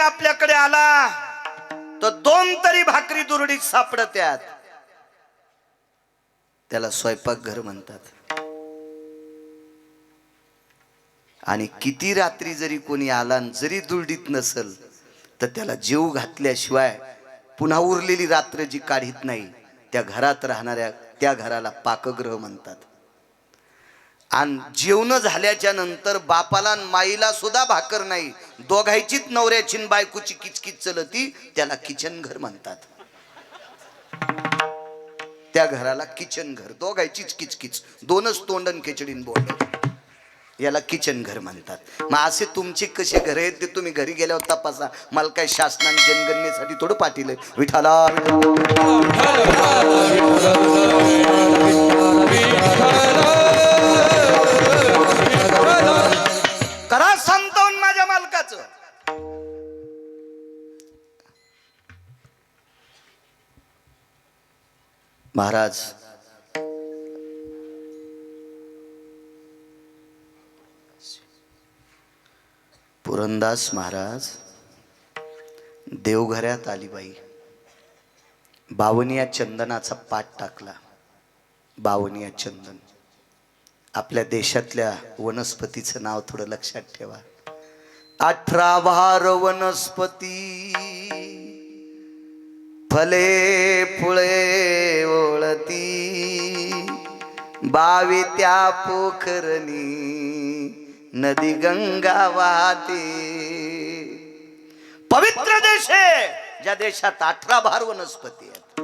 आपल्याकडे आला तर दोन तरी भाकरी दुरडीत सापडत्यात त्याला स्वयंपाकघर म्हणतात. आणि किती रात्री जरी कोणी आला आणि जरी दुरडीत नसल तर त्याला जीव घातल्याशिवाय पुन्हा उरलेली रात्र जी काढीत नाही त्या घरात राहणाऱ्या त्या घराला पाकग्रह म्हणतात. आणि जेवण झाल्याच्यानंतर बापाला आणि माईला सुद्धा भाकर नाही दोघायचीच नवऱ्याची आणि बायकोची किचकिच चलती त्याला किचन घर म्हणतात त्या घराला किचन घर दोघायचीच किचकिच दोनच तोंडन खिचडीन बोल याला किचन घर म्हणतात मग असे तुमचे कसे घर आहेत ते तुम्ही घरी गेल्यावर तपासा मला काय शासनाने जनगणनेसाठी थोडं पाठील विठाला विठाला महाराज पुरंदास महाराज देवघऱ्यात आली बाई. बावनिया चंदनाचा पाठ टाकला. बावनिया चंदन आपल्या देशातल्या वनस्पतीचं नाव थोडं लक्षात ठेवा. अठरा भार वनस्पती फले फुळे पती बावी त्या पोखरणी नदी गंगा वाहते. पवित्र देश आहे ज्या देशात अठरा भार वनस्पती आहेत.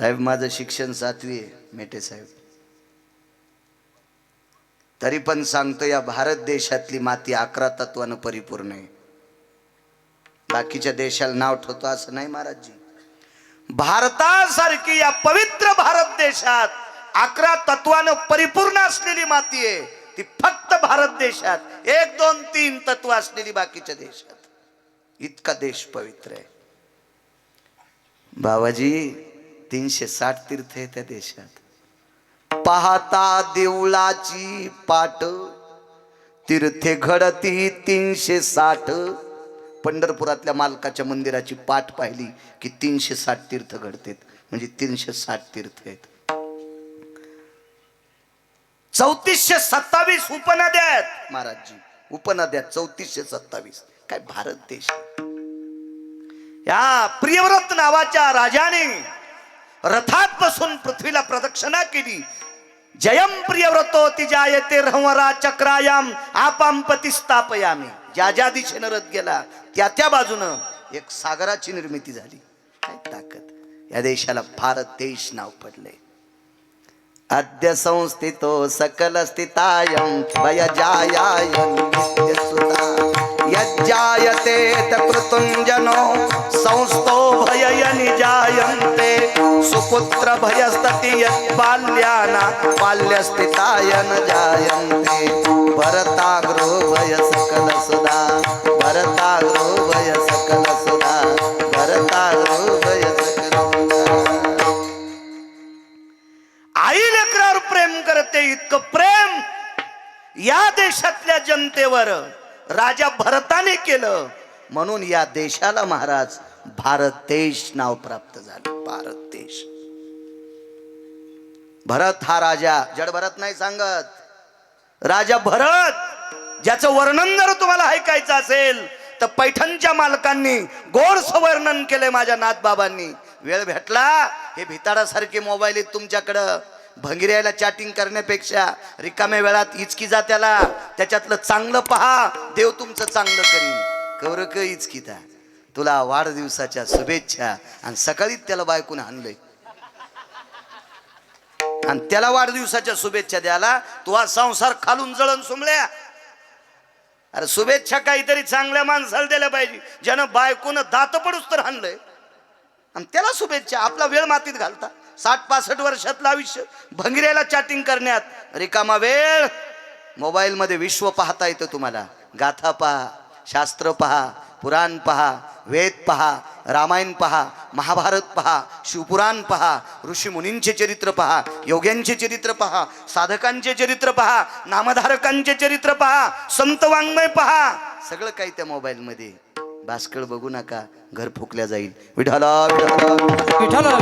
साहेब माझं शिक्षण सातवी आहे मेटे साहेब. तरी पण सांगतो या भारत देशातली माती अकरा तत्वानं परिपूर्ण आहे. बाकीच्या देशाला नाव ठेवतो असं नाही महाराजजी. भारतासारखी या पवित्र भारत देशात अकरा तत्वानं परिपूर्ण असलेली माती आहे. ती फक्त भारत देशात. एक दोन तीन तत्व असलेली बाकीच्या देशात. इतका देश पवित्र आहे. बाबाजी तीनशे साठ तीर्थ आहे त्या देशात. पाहता देवळाची पाट. तीर्थे घडती तीनशे साठ. पंढरपुरातल्या मालकाच्या मंदिराची पाठ पाहिली की तीनशे साठ तीर्थ घडतेत. म्हणजे तीनशे साठ तीर्थ आहेत. चौतीसशे सत्तावीस उपनद्या आहेत महाराजजी. उपनद्या चौतीसशे सत्तावीस. काय भारत देश या प्रियव्रत नावाच्या राजाने रथात बसून पृथ्वीला प्रदक्षिणा केली. जयम प्रियव्रतो तिजा जायते रहवरा चक्रायाम आपाम स्थापयामी ज्या ज्या दिशेनं रथ गेला त्या त्या बाजूनं एक सागराची निर्मिती झाली. काय ताकद. या देशाला भारत देश नाव पडले अद्य संस्थितो सकल स्थितायं भयजायायं नित्यसुता यज्जायते तकृतुञ्जनो पुत्र भयस्तति यत्बाल्याना बाल्यस्थिताय न जायन्ते। भरताग्रो भय सकल सुधा भरताग्रो भय सकल सुधा भरताग्रो भय सकल आई लेकरावर प्रेम करते इतकं प्रेम या देशातल्या जनतेवर राजा भरताने केलं. म्हणून या देशाला महाराज भारत देश नाव प्राप्त झालं. भारत देश. भरत हा राजा. जड भरत नाही सांगत. राजा भरत ज्याचं वर्णन जर तुम्हाला ऐकायचं असेल तर पैठणच्या मालकांनी गोडस वर्णन केलंय माझ्या नाथबाबांनी. वेळ भेटला? हे भिताडासारखे मोबाईल आहेत तुमच्याकडं. भंगिऱ्याला चॅटिंग करण्यापेक्षा रिकाम्या वेळात इचकी जा त्याला. त्याच्यातलं चांगलं पहा. देव तुमचं चांगलं करीन. कवर क इचकीता तुला वाढदिवसाच्या शुभेच्छा. आणि सकाळीच त्याला बायकून आणलंय आणि त्याला वाढदिवसाच्या शुभेच्छा द्यायला तू हा संसार खालून जळण सुमल्या. अरे शुभेच्छा काहीतरी चांगल्या माणसाला दिल्या पाहिजे. ज्यानं बायकोनं दात पडूस तर हाणलंय. आणि त्याला शुभेच्छा आपला वेळ मातीत घालता. साठ पासष्ट वर्षातलं आयुष्य भंगिऱ्याला चॅटिंग करण्यात. रिकामा वेळ. मोबाईलमध्ये विश्व पाहता येतं तुम्हाला. गाथा पहा शास्त्र पहा पुराण पहा वेद पहा रामायण पहा महाभारत पहा शिवपुराण पहा ऋषीमुनींचे चरित्र पहा योग्यांचे चरित्र पहा साधकांचे चरित्र पहा नामधारकांचे चरित्र पहा संत वाङ्मय पहा. सगळं काही त्या मोबाईलमध्ये. भास्कर बघू नका घर फुकल्या जाईल. विठाला विठाला